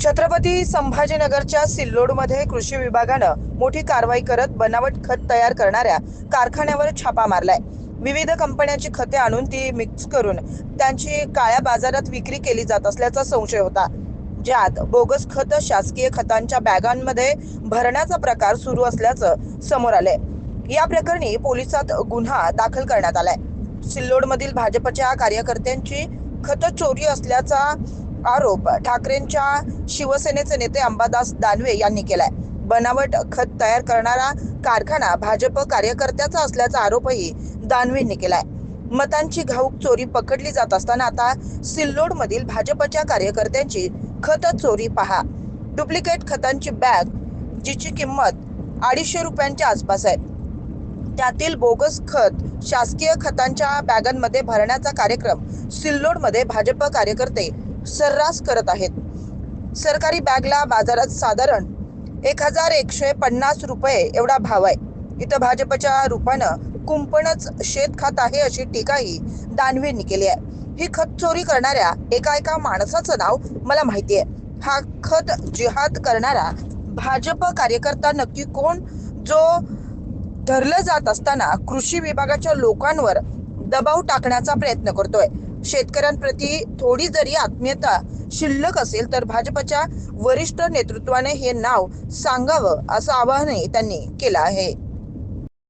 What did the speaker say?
छत्रपती संभाजीनगरच्या सिल्लोडमध्ये कृषी विभागानं मोठी कारवाई करत बनावट खत तयार करणाऱ्या कारखान्यावर छापा मारलाय. विविध कंपन्यांची खते आणून ती मिक्स करून त्यांची काळ्या बाजारात विक्री केली जात असल्याचा संशय होता. ज्यात बोगस खत शासकीय खतांच्या बॅगांमध्ये भरण्याचा प्रकार सुरू असल्याचं समोर आलंय. या प्रकरणी पोलिसात गुन्हा दाखल करण्यात आलाय. सिल्लोडमधील भाजपच्या कार्यकर्त्यांची खत चोरी असल्याचा आरोप ठाकरेंच्या शिवसेनेचे नेते अंबादास दानवे यांनी केलाय. बनावट खत तयार करणारा कारखाना भाजप कार्यकर्त्याचा असल्याचा आरोपही दानवेंनी केलाय. मतांची घाऊक चोरी पकडली जात असताना आता सिल्लोड मधील भाजपच्या कार्यकर्त्यांची खत चोरी पहा. डुप्लिकेट खतांची बॅग जिची किंमत अडीचशे रुपयांच्या आसपास आहे. त्यातील बोगस खत शासकीय खतांच्या बॅगांमध्ये भरण्याचा कार्यक्रम सिल्लोडमध्ये भाजप कार्यकर्ते सर्रास करत आहेत. सरकारी बॅगला बाजारात साधारण एक हजार एकशे पन्नास रुपये एवढा भाव आहे. इथं भाजपच्या रूपानं कुंपणच शेत खात आहे अशी टीकाही दानवेंनी केली आहे. ही खत चोरी करणाऱ्या एका एका माणसाचं नाव मला माहिती आहे. हा खत जिहाद करणारा भाजप कार्यकर्ता नक्की कोण? जो धरलं जात असताना कृषी विभागाच्या लोकांवर दबाव टाकण्याचा प्रयत्न करतोय. शेतकऱ्यांप्रती थोडी जरी आत्मीयता शिल्लक असेल तर भाजपच्या वरिष्ठ नेतृत्वाने हे नाव सांगावं असं आवाहनही त्यांनी केलं आहे.